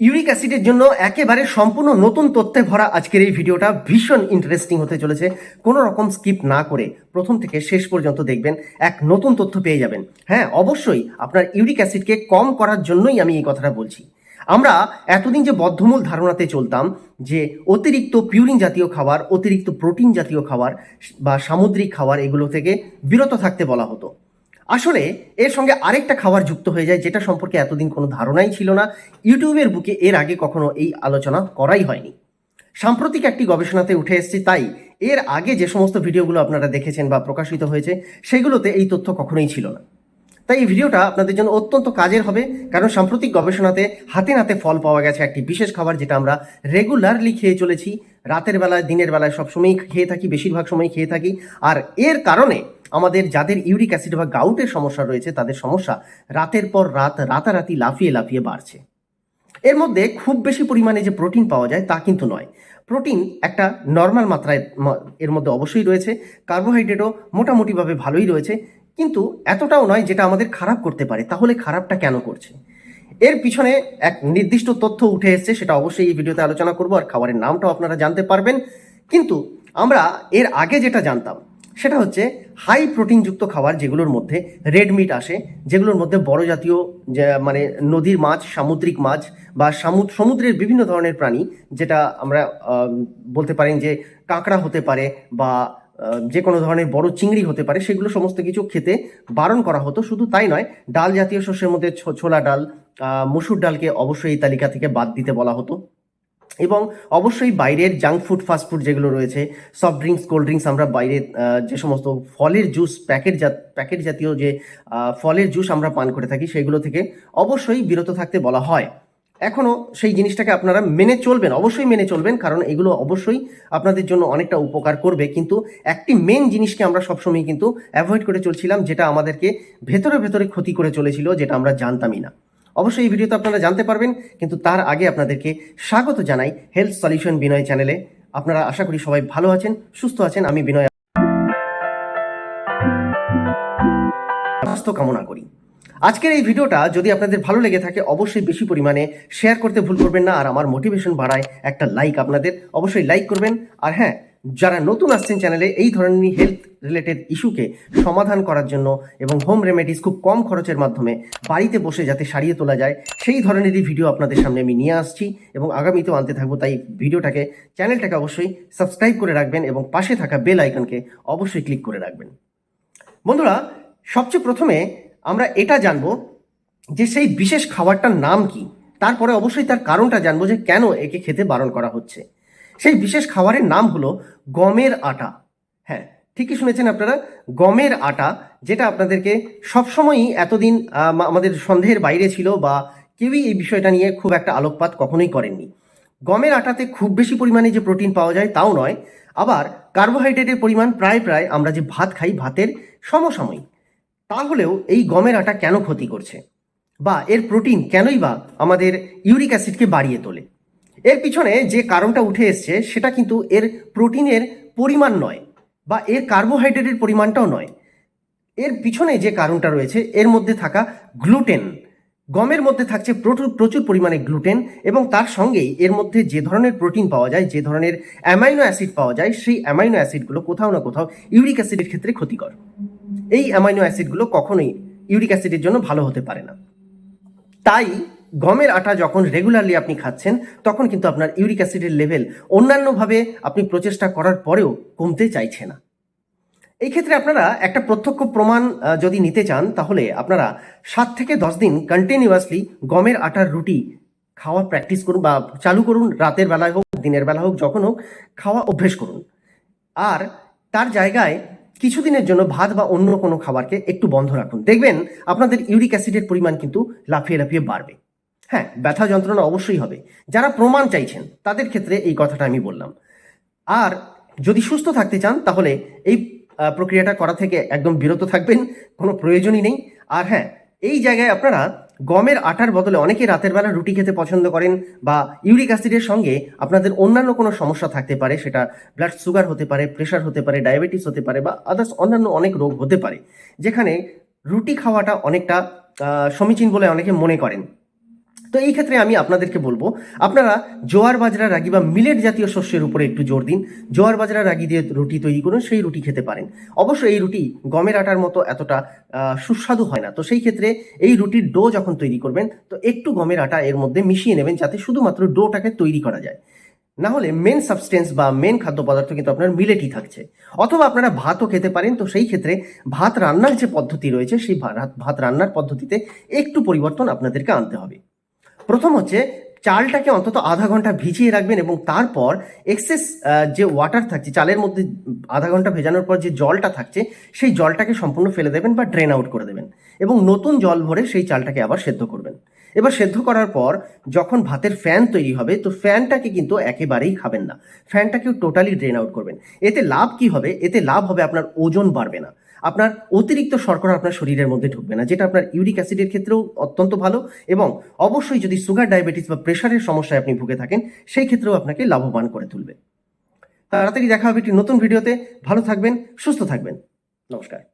Uric অ্যাসিডের জন্য একেবারে সম্পূর্ণ নতুন তথ্যে ভরা আজকের এই ভিডিওটা ভীষণ ইন্টারেস্টিং হতে চলেছে। কোনো রকম স্কিপ না করে প্রথম থেকে শেষ পর্যন্ত দেখবেন, এক নতুন তথ্য পেয়ে যাবেন। হ্যাঁ অবশ্যই আপনার ইউরিক অ্যাসিডকে কম করার জন্যই আমি এই কথাটা বলছি। আমরা এতদিন যে বদ্ধমূল ধারণাতে চলতাম যে অতিরিক্ত পিউরিন জাতীয় খাবার, অতিরিক্ত প্রোটিন জাতীয় খাবার বা সামুদ্রিক খাবার এগুলো থেকে বিরত থাকতে বলা হতো। আসলে এর সঙ্গে আরেকটা খাবার যুক্ত হয়ে যায়, যেটা সম্পর্কে এতদিন কোনো ধারণাই ছিল না। ইউটিউবের বুকে এর আগে কখনো এই আলোচনা করাই হয়নি। সাম্প্রতিক একটি গবেষণাতে উঠে এসেছি, তাই এর আগে যে সমস্ত ভিডিওগুলো আপনারা দেখেছেন বা প্রকাশিত হয়েছে, সেগুলোতে এই তথ্য কখনোই ছিল না। তাই এই ভিডিওটা আপনাদের জন্য অত্যন্ত কাজের হবে, কারণ সাম্প্রতিক গবেষণাতে হাতে নাতে ফল পাওয়া গেছে একটি বিশেষ খাবার, যেটা আমরা রেগুলারলি খেয়ে চলেছি। রাতের বেলায়, দিনের বেলায় সবসময়ই খেয়ে থাকি, বেশিরভাগ সময় খেয়ে থাকি। আর এর কারণে আমাদের যাদের ইউরিক অ্যাসিড বা গাউটের সমস্যা রয়েছে, তাদের সমস্যা রাতের পর রাত রাতারাতি লাফিয়ে লাফিয়ে বাড়ছে। এর মধ্যে খুব বেশি পরিমাণে যে প্রোটিন পাওয়া যায় তা কিন্তু নয়। প্রোটিন একটা নর্মাল মাত্রায় এর মধ্যে অবশ্যই রয়েছে, কার্বোহাইড্রেটও মোটামুটিভাবে ভালোই রয়েছে, কিন্তু এতটাও নয় যেটা আমাদের খারাপ করতে পারে। তাহলে খারাপটা কেন করছে? এর পিছনে এক নির্দিষ্ট তথ্য উঠে এসছে, সেটা অবশ্যই এই ভিডিওতে আলোচনা করব, আর খাবারের নামটাও আপনারা জানতে পারবেন। কিন্তু আমরা এর আগে যেটা জানতাম সেটা হচ্ছে হাই প্রোটিনযুক্ত খাবার যেগুলোর মধ্যে রেড মিট আসে, যেগুলোর মধ্যে বড় জাতীয় মানে নদীর মাছ, সামুদ্রিক মাছ বা সামুদ্র সমুদ্রের বিভিন্ন ধরনের প্রাণী, যেটা আমরা বলতে পারেন যে কাঁকড়া হতে পারে বা যে কোনো ধরনের বড় চিংড়ি হতে পারে, সেগুলো সমস্ত কিছু খেতে বারণ করা হতো। শুধু তাই নয়, ডাল জাতীয় শস্যের মধ্যে ছোলা ডাল মসুর ডালকে অবশ্যই এই তালিকা থেকে বাদ দিতে বলা হতো। এবং অবশ্যই বাইরের জাঙ্ক ফুড ফাস্ট ফুড যেগুলো রয়েছে সফট ড্রিঙ্কস কোল্ড ড্রিঙ্কস আমরা বাইরে যে সমস্ত ফলের জুস প্যাকেট জাত প্যাকেট জাতীয় যে ফলের জুস আমরা পান করে থাকি, সেগুলো থেকে অবশ্যই বিরত থাকতে বলা হয়। এখনও সেই জিনিসটাকে আপনারা মেনে চলবেন, অবশ্যই মেনে চলবেন, কারণ এগুলো অবশ্যই আপনাদের জন্য অনেকটা উপকার করবে, কিন্তু একটি মেন জিনিসকে আমরা সবসময় কিন্তু অ্যাভয়েড করে চলছিলাম, যেটা আমাদেরকে ভেতরে ভেতরে ক্ষতি করে চলেছিল, যেটা আমরা জানতামই না। অবশ্যই এই ভিডিওতে আপনারা জানতে পারবেন, কিন্তু তার আগে আপনাদেরকে স্বাগত জানাই হেলথ সলিউশন বিনয় চ্যানেলে। আপনারা আশা করি সবাই ভালো আছেন, সুস্থ আছেন, আমি বিনয়। স্বাস্থ্য কামনা করি। আজকের এই ভিডিওটা যদি আপনাদের ভালো লেগে থাকে, অবশ্যই বেশি পরিমাণে শেয়ার করতে ভুল করবেন না, আর আমার মোটিভেশন বাড়ায় একটা লাইক আপনাদের। অবশ্যই লাইক করবেন, আর হ্যাঁ যারা নতুন আসছেন চ্যানেলে এই ধরনের হেলথ রিলেটেড ইস্যুকে সমাধান করার জন্য এবং হোম রেমেডিস খুব কম খরচের মাধ্যমে বাড়িতে বসে যাতে সারিয়ে তোলা যায়, সেই ধরনেরই ভিডিও আপনাদের সামনে আমি নিয়ে আসছি এবং আগামীতেও আনতে থাকব। তাই ভিডিওটাকে চ্যানেলটাকে অবশ্যই সাবস্ক্রাইব করে রাখবেন এবং পাশে থাকা বেল আইকনকে অবশ্যই ক্লিক করে রাখবেন। বন্ধুরা, সবচেয়ে প্রথমে আমরা এটা জানব যে সেই বিশেষ খাবারটার নাম কি। তারপরে অবশ্যই তার কারণটা জানব যে কেন একে খেতে বারণ করা হচ্ছে। সেই বিশেষ খাবারের নাম হলো গমের আটা। হ্যাঁ ঠিকই শুনেছেন আপনারা, গমের আটা, যেটা আপনাদেরকে সবসময়ই এতদিন আমাদের সন্দেহের বাইরে ছিল বা কেউই এই বিষয়টা নিয়ে খুব একটা আলোকপাত কখনোই করেননি। গমের আটাতে খুব বেশি পরিমাণে যে প্রোটিন পাওয়া যায় তাও নয়, আবার কার্বোহাইড্রেটের পরিমাণ প্রায় প্রায় আমরা যে ভাত খাই ভাতের সমসাময়িক। তাহলেও এই গমের আটা কেন ক্ষতি করছে? বা এর প্রোটিন কেনই বা আমাদের ইউরিক অ্যাসিডকে বাড়িয়ে তোলে? এর পিছনে যে কারণটা উঠে এসছে, সেটা কিন্তু এর প্রোটিনের পরিমাণ নয় বা এর কার্বোহাইড্রেটের পরিমাণটাও নয়। এর পিছনে যে কারণটা রয়েছে, এর মধ্যে থাকা গ্লুটেন। গমের মধ্যে থাকছে প্রচুর পরিমাণে গ্লুটেন এবং তার সঙ্গেই এর মধ্যে যে ধরনের প্রোটিন পাওয়া যায়, যে ধরনের অ্যামাইনো অ্যাসিড পাওয়া যায়, সেই অ্যামাইনো অ্যাসিডগুলো কোথাও না কোথাও ইউরিক অ্যাসিডের ক্ষেত্রে ক্ষতিকর। এই অ্যামাইনো অ্যাসিডগুলো কখনোই ইউরিক অ্যাসিডের জন্য ভালো হতে পারে না। তাই গমের আটা যখন রেগুলারলি আপনি খাচ্ছেন, তখন কিন্তু আপনার ইউরিক অ্যাসিডের লেভেল অন্যান্যভাবে আপনি প্রচেষ্টা করার পরেও কমতে চাইছে না। এই ক্ষেত্রে আপনারা একটা প্রত্যক্ষ প্রমাণ যদি নিতে চান, তাহলে আপনারা সাত থেকে দশ দিন কন্টিনিউয়াসলি গমের আটার রুটি খাওয়া প্র্যাকটিস করুন বা চালু করুন, রাতের বেলায় হোক, দিনের বেলা হোক, যখন হোক, খাওয়া অভ্যেস করুন। আর তার জায়গায় কিছুদিনের জন্য ভাত বা অন্য কোনো খাবারকে একটু বন্ধ রাখুন। দেখবেন আপনাদের ইউরিক অ্যাসিডের পরিমাণ কিন্তু লাফিয়ে লাফিয়ে বাড়বে। হ্যাঁ ব্যথা যন্ত্রণা অবশ্যই হবে। যারা প্রমাণ চাইছেন, তাদের ক্ষেত্রে এই কথাটা আমি বললাম। আর যদি সুস্থ থাকতে চান, তাহলে এই প্রক্রিয়াটা করা থেকে একদম বিরত থাকবেন, কোনো প্রয়োজনই নেই। আর হ্যাঁ এই জায়গায় আপনারা গমের আটার বদলে অনেকে রাতের বেলা রুটি খেতে পছন্দ করেন বা ইউরিক অ্যাসিডের সঙ্গে আপনাদের অন্যান্য কোনো সমস্যা থাকতে পারে, সেটা ব্লাড সুগার হতে পারে, প্রেশার হতে পারে, ডায়াবেটিস হতে পারে বা আদার্স অন্যান্য অনেক রোগ হতে পারে। যেখানে রুটি খাওয়াটা অনেকটা সমীচীন বলে অনেকে মনে করেন। তো এই ক্ষেত্রে আমি আপনাদেরকে বলব, আপনারা জোয়ার বাজরা, রাগি বা মিলেট জাতীয় শস্যের উপরে একটু জোর দিন। জোয়ার বাজরা, রাগি দিয়ে রুটি তৈরি করুন, সেই রুটি খেতে পারেন। অবশ্য এই রুটি গমের আটার মতো এতটা সুস্বাদু হয় না। তো সেই ক্ষেত্রে এই রুটির ডো যখন তৈরি করবেন, তো একটু গমের আটা এর মধ্যে মিশিয়ে নেবেন যাতে শুধুমাত্র ডোটাকে তৈরি করা যায়। না হলে মেন সাবস্টেন্স বা মেন খাদ্য পদার্থ কিন্তু আপনার মিলেটই থাকছে। অথবা আপনারা ভাতও খেতে পারেন, তো সেই ক্ষেত্রে ভাত রান্নার যে পদ্ধতি রয়েছে, সেই ভাত রান্নার পদ্ধতিতে একটু পরিবর্তন আপনাদেরকে আনতে হবে। প্রথম হচ্ছে চালটাকে অন্তত আধা ঘণ্টা ভিজিয়ে রাখবেন এবং তারপর এক্সেস যে ওয়াটার থাকছে, চালের মধ্যে আধা ঘণ্টা ভেজানোর পর যে জলটা থাকছে, সেই জলটাকে সম্পূর্ণ ফেলে দেবেন বা ড্রেন আউট করে দেবেন এবং নতুন জল ভরে সেই চালটাকে আবার সেদ্ধ করবেন। এবার সেদ্ধ করার পর যখন ভাতের ফ্যান তৈরি হবে, তো ফ্যানটাকে কিন্তু একেবারেই খাবেন না। ফ্যানটাকেও টোটালি ড্রেন আউট করবেন। এতে লাভ কি হবে? এতে লাভ হবে আপনার ওজন বাড়বে না। আপনার অতিরিক্ত শর্করা আপনার শরীরের মধ্যে ঢুকবে না, যেটা আপনার ইউরিক অ্যাসিডের ক্ষেত্রেও অত্যন্ত ভালো এবং অবশ্যই যদি সুগার, ডায়াবেটিস বা প্রেশারের সমস্যায় আপনি ভুগে থাকেন, সেই ক্ষেত্রেও আপনাকে লাভবান করে তুলবে। তাড়াতাড়ি দেখা হবে একটি নতুন ভিডিওতে। ভালো থাকবেন, সুস্থ থাকবেন। নমস্কার।